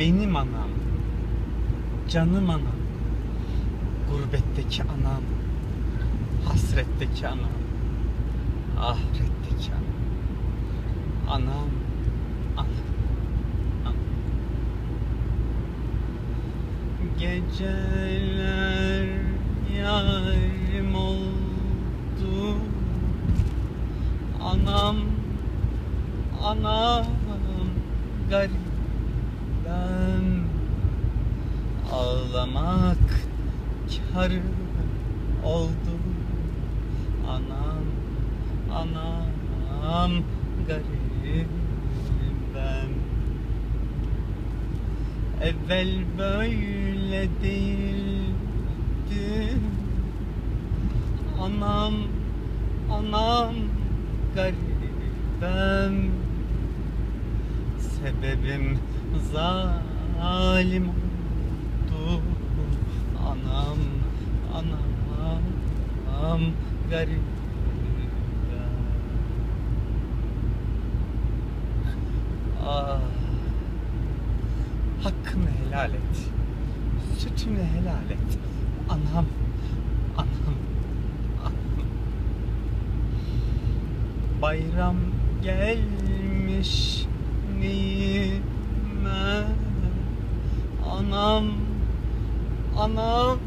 Benim anam. Canım anam. Gurbetteki anam. Hasretteki anam. Ahiretteki anam. Anam. Anam. anam. Geceler yarim oldu Anam Anam garibem Ağlamak kar oldu. Anam Anam garibem Evvel böyle değildi Anam, anam garibem Sebebim zalim oldu Anam, anam garibem Ah. Hakkımı helal et. Sütümü helal et. Anam, anam, anam. Bayram gelmiş neyime Anam, anam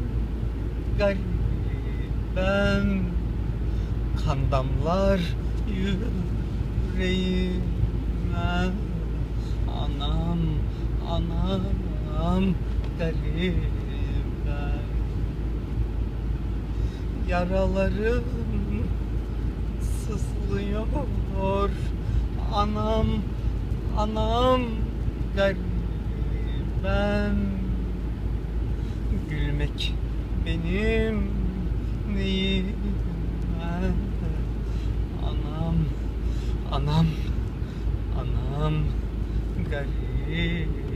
garibem Kan damlar yüreğime. Anam, anam garibem Yaralarım sızlıyor. Anam, anam garibem Gülmek benim neyime Anam, anam, anam garibem